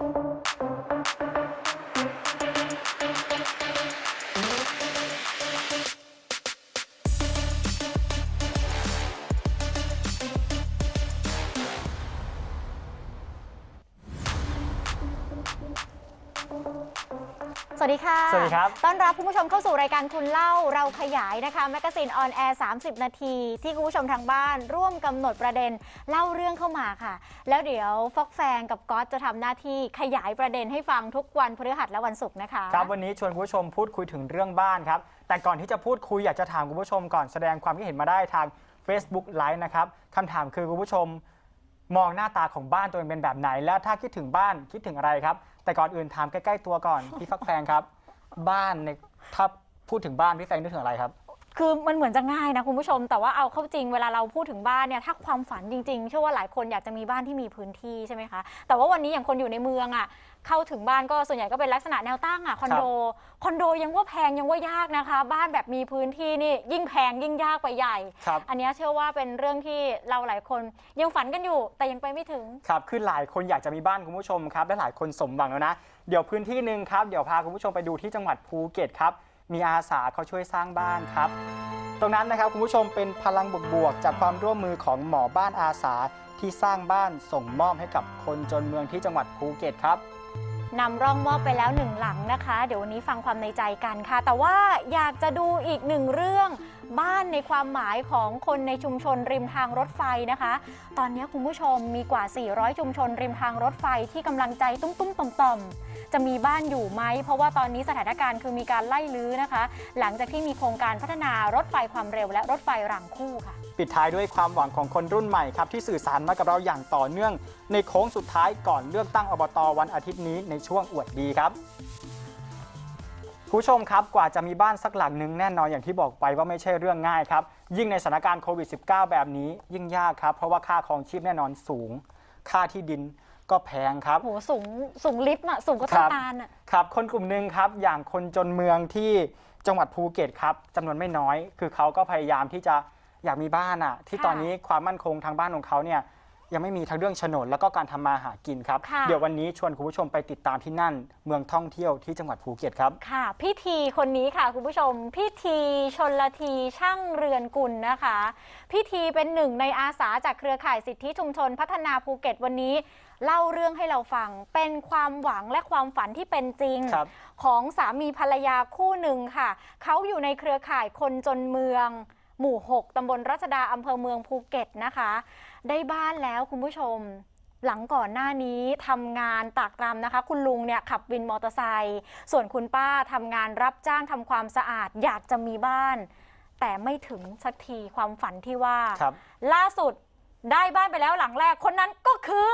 thank you สวัสดีค่ะ สวัสดีครับ ต้อนรับคุณผู้ชมเข้าสู่รายการคุณเล่าเราขยายนะคะแมกกาซีนออนแอร์30 นาที ที่คุณผู้ชมทางบ้าน ร่วมกำหนดประเด็นเล่าเรื่องเข้ามาค่ะ แล้วเดี๋ยวฟอกแฟงกับก๊อตจะทำหน้าที่ขยายประเด็นให้ฟังทุกวันพฤหัสและวันศุกร์นะคะ ครับ วันนี้ชวนคุณผู้ชมพูดคุยถึงเรื่องบ้านครับ แต่ก่อนที่จะพูดคุยอยากจะถามคุณผู้ชมก่อนแสดงความคิดเห็นมาได้ทาง Facebook Live นะครับคำถามคือคุณผู้ชมมองหน้าตาของบ้านตัวเองเป็นแบบไหน แล้วถ้าคิดถึงบ้านคิดถึงอะไรครับ แต่ก่อนอื่นถามใกล้ๆตัวก่อน พี่ฟักแฟงครับ บ้านในถ้าพูดถึงบ้านพี่แฟงนึกถึงอะไรครับ คือมันเหมือนจะง่ายนะคุณผู้ชม แต่ว่าเอาเข้าจริงเวลาเราพูดถึงบ้านเนี่ยถ้าความฝันจริงๆเชื่อว่าหลายคนอยากจะมีบ้านที่มีพื้นที่ใช่ไหมคะแต่ว่าวันนี้อย่างคนอยู่ในเมืองอะเข้าถึงบ้านก็ส่วนใหญ่ก็เป็นลักษณะแนวตั้งอะคอนโดคอนโดยังว่าแพงยังว่ายากนะคะ บ้านแบบมีพื้นที่นี่ยิ่งแพงยิ่งยากไปใหญ่ ครับอันเนี้ยเชื่อว่าเป็นเรื่องที่เราหลายคนยังฝันกันอยู่ แต่ยังไปไม่ถึง ครับคือหลายคนอยากจะมีบ้านคุณผู้ชมครับและหลายคนสมหวังแล้วนะ เดี๋ยวพื้นที่หนึ่งครับเดี๋ยวพาคุณผู้ชมไปดูที่จังหวัดภูเก็ตครับ มีอาสาเขาช่วยสร้างบ้านครับ ตรงนั้นนะครับคุณผู้ชมเป็นพลังบวกๆจากความร่วมมือของหมอบ้านอาสาที่สร้างบ้านส่งมอบให้กับคนจนเมืองที่จังหวัดภูเก็ตครับนำร่องมอบไปแล้วหนึ่งหลังนะคะ เดี๋ยววันนี้ฟังความในใจกันค่ะ แต่ว่าอยากจะดูอีกหนึ่งเรื่อง บ้านในความหมายของคนในชุมชนริมทางรถไฟนะคะ ตอนนี้คุณผู้ชมมีกว่า 400 ชุมชนริมทางรถไฟที่กำลังใจตุ้มๆต่อมๆจะมีบ้านอยู่ไหม เพราะว่าตอนนี้สถานการณ์คือมีการไล่ลื้อนะคะ หลังจากที่มีโครงการพัฒนารถไฟความเร็วและรถไฟรางคู่ค่ะ ปิดท้ายด้วยความหวังของคนรุ่นใหม่ครับ ที่สื่อสารมากับเราอย่างต่อเนื่อง ในโค้งสุดท้ายก่อนเลือกตั้งอบตวันอาทิตย์นี้ในช่วงอวดดีครับ คุณผู้ชมครับกว่าจะมีบ้านสักหลังหนึ่งแน่นอนอย่างที่บอกไปว่าไม่ใช่เรื่องง่ายครับ ยิ่งในสถานการณ์โควิด -19 แบบนี้ยิ่งยากครับ เพราะว่าค่าครองชีพแน่นอนสูง ค่าที่ดินก็แพงครับโหสูงสูงลิฟต์อะสูงก็คต้รันบตาลอะครับ คนกลุ่มหนึ่งครับ อย่างคนจนเมืองที่จังหวัดภูเก็ตครับจำนวนไม่น้อย คือเขาก็พยายามที่จะอยากมีบ้านอะที่ตอนนี้ความมั่นคงทางบ้านของเขาเนี่ย ยังไม่มีทั้งเรื่องโฉนดแล้วก็การทำมาหากินครับ ค่ะ เดี๋ยววันนี้ชวนคุณผู้ชมไปติดตามที่นั่น เมืองท่องเที่ยวที่จังหวัดภูเก็ตครับ ค่ะพิธีคนนี้ค่ะคุณผู้ชมพิธีชนละทีช่างเรือนกุลนะคะพิธีเป็นหนึ่งในอาสาจากเครือข่ายสิทธิชุมชนพัฒนาภูเก็ตวันนี้ เล่าเรื่องให้เราฟัง เป็นความหวังและความฝันที่เป็นจริง ครับ ของสามีภรรยาคู่หนึ่งค่ะ เขาอยู่ในเครือข่ายคนจนเมือง หมู่ 6 ตำบลรัชดา อำเภอเมืองภูเก็ตนะคะ ได้บ้านแล้วคุณผู้ชม หลังก่อนหน้านี้ทำงานตากตรำนะคะ คุณลุงเนี่ยขับวินมอเตอร์ไซค์ ส่วนคุณป้าทำงานรับจ้างทำความสะอาดอยากจะมีบ้าน แต่ไม่ถึงสักทีความฝันที่ว่าครับล่าสุดได้บ้านไปแล้วหลังแรกคนนั้นก็คือ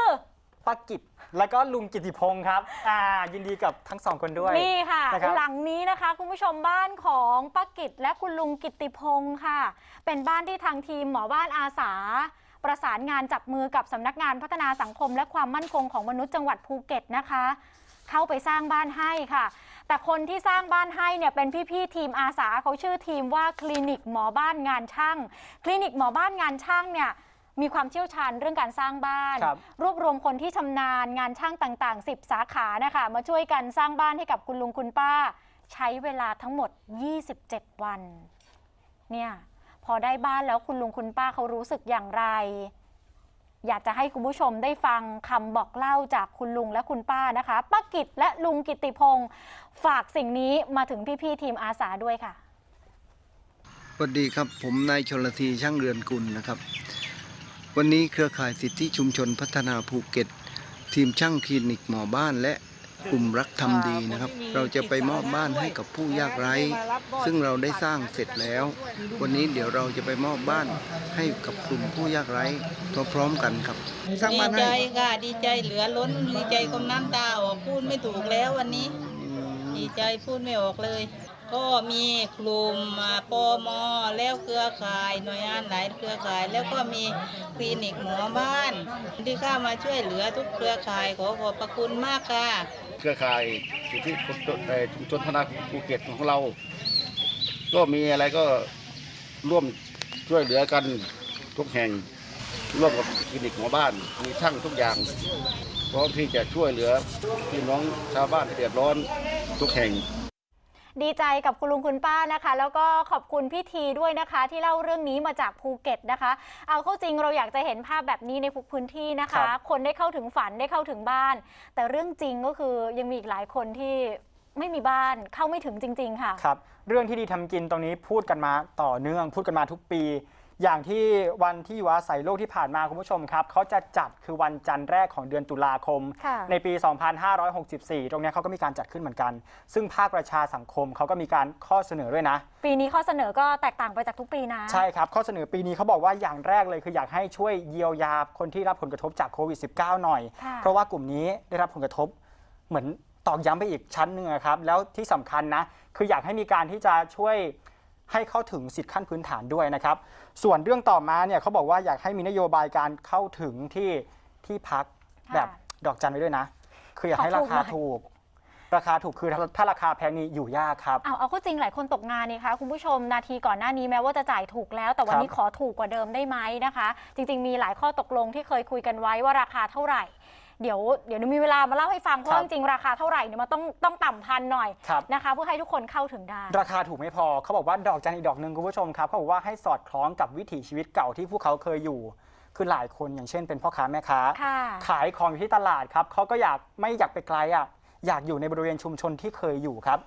ป้ากิจแล้วก็ลุงกิติพงศ์ครับอ่ายินดีกับทั้งสองคนด้วย นี่ค่ะ นะครับหลังนี้นะคะคุณผู้ชมบ้านของป้ากิจและคุณลุงกิตติพงศ์ค่ะ เป็นบ้านที่ทางทีมหมอบ้านอาสา ประสานงานจับมือกับสำนักงานพัฒนาสังคม และความมั่นคงของมนุษย์จังหวัดภูเก็ตนะคะ เข้าไปสร้างบ้านให้ค่ะ แต่คนที่สร้างบ้านให้เนี่ยเป็นพี่ๆทีมอาสาเขาชื่อทีมว่าคลินิกหมอบ้านงานช่าง คลินิกหมอบ้านงานช่างเนี่ย มีความเชี่ยวชาญเรื่องการสร้างบ้าน ครับ รวบรวมคนที่ชำนาญงานช่างต่างๆ 10 สาขานะคะ มาช่วยกันสร้างบ้านให้กับคุณลุงคุณป้า ใช้เวลาทั้งหมด 27 วัน เนี่ย พอได้บ้านแล้วคุณลุงคุณป้าเขารู้สึกอย่างไร อยากจะให้คุณผู้ชมได้ฟังคำบอกเล่าจากคุณลุงและคุณป้านะคะป้ากิจและลุงกิตติพงศ์ฝากสิ่งนี้มาถึงพี่ๆทีมอาสาด้วยค่ะ สวัสดีครับผมนายชนลทีช่างเรือนกุลนะครับ วันนี้เครือข่ายสิทธิชุมชนพัฒนาภูเก็ต ทีมช่างคลินิกหมอบ้านและกลุ่มรักทำดีนะครับ เราจะไปมอบบ้านให้กับผู้ยากไร้ ซึ่งเราได้สร้างเสร็จแล้ว วันนี้เดี๋ยวเราจะไปมอบบ้านให้กับกลุ่มผู้ยากไร้พร้อมๆกันครับสร้างดีบ้านใจให้ค่ะดีใจเหลือล้นดีใจกำน้ำตาออกพูดไม่ถูกแล้ววันนี้ ดีใจพูดไม่ออกเลย ก็มีกลุ่มอ่าปมแล้วเครือข่ายหน่วยงานหลายเครือข่าย แล้วก็มีคลินิกหมอบ้าน ที่เข้ามาช่วยเหลือทุกเครือข่ายขอขอบพระคุณมากค่ะเครือข่ายสิทธิชุมชนเอ่อชุมชนพัฒนาภูเก็ตของเรา ก็มีอะไรก็ร่วมช่วยเหลือกันทุกแห่งร่วมกับคลินิกหมอบ้านมีช่างทุกอย่างพร้อมที่จะช่วยเหลือพี่น้องชาวบ้านที่เดือดร้อนทุกแห่ง ดีใจกับคุณลุงคุณป้านะคะ แล้วก็ขอบคุณพี่ทีด้วยนะคะ ที่เล่าเรื่องนี้มาจากภูเก็ตนะคะ เอาเข้าจริงเราอยากจะเห็นภาพแบบนี้ในทุกพื้นที่นะครัคะบคนได้เข้าถึงฝันได้เข้าถึงบ้าน แต่เรื่องจริงก็คือยังมีอีกหลายคนที่ไม่มีบ้านเข้าไม่ถึงจริง ๆ ค่ะ ครับ เรื่องที่ดีทำกินตรงนี้พูดกันมาต่อเนื่อง พูดกันมาทุกปี อย่างที่วันที่อยู่อาศัยโลกที่ผ่านมาคุณผู้ชมครับเขาจะจัดคือวันจันทร์แรกของเดือนตุลาคมค่ะในปี 2564 ตรงเนี้ยเขาก็มีการจัดขึ้นเหมือนกัน ซึ่งภาคประชาสังคมเขาก็มีการข้อเสนอด้วยนะ ปีนี้ข้อเสนอก็แตกต่างไปจากทุกปีนะ ใช่ครับ ข้อเสนอปีนี้เขาบอกว่าอย่างแรกเลยคืออยากให้ช่วยเยียวยาคนที่รับผลกระทบจากโควิด -19 หน่อยค่ะเพราะว่ากลุ่มนี้ได้รับผลกระทบเหมือนตอกย้ำไปอีกชั้นหนึ่งอะครับแล้วที่สำคัญนะคืออยากให้มีการที่จะช่วย ให้เข้าถึงสิทธิขั้นพื้นฐานด้วยนะครับ ส่วนเรื่องต่อมาเนี่ยเขาบอกว่าอยากให้มีนโยบายการเข้าถึงที่ที่พักค่ะแบบดอกจันไว้ด้วยนะ คืออยากให้ขอราถูกคาหน่อยถูกราคาถูกคือถ้าถ้าราคาแพงนี่อยู่ยากครับเอาเอาเข้าจริงหลายคนตกงานนี่คะคุณผู้ชมนาทีก่อนหน้านี้แม้ว่าจะจ่ายถูกแล้ว แต่วันนี้ครับขอถูกกว่าเดิมได้ไหมนะคะ จริง ๆ มีหลายข้อตกลงที่เคยคุยกันไว้ว่าราคาเท่าไหร่ เดี๋ยวเดี๋ยวมีเวลามาเล่าให้ฟังเพราะว่าจริงๆราคาเท่าไหร่เนี่ยมันต้องต้องต่ำพันหน่อยครับนะคะเพื่อให้ทุกคนเข้าถึงได้ ราคาถูกไม่พอเขาบอกว่าดอกจันอีกดอกหนึ่งคุณผู้ชมครับเขาบอกว่าให้สอดคล้องกับวิถีชีวิตเก่าที่พวกเขาเคยอยู่คือหลายคนอย่างเช่นเป็นพ่อค้าแม่ค้าค่ะขายของอยู่ที่ตลาดครับเขาก็อยากไม่อยากไปไกลอะอยากอยู่ในบริเวณชุมชนที่เคยอยู่ครับ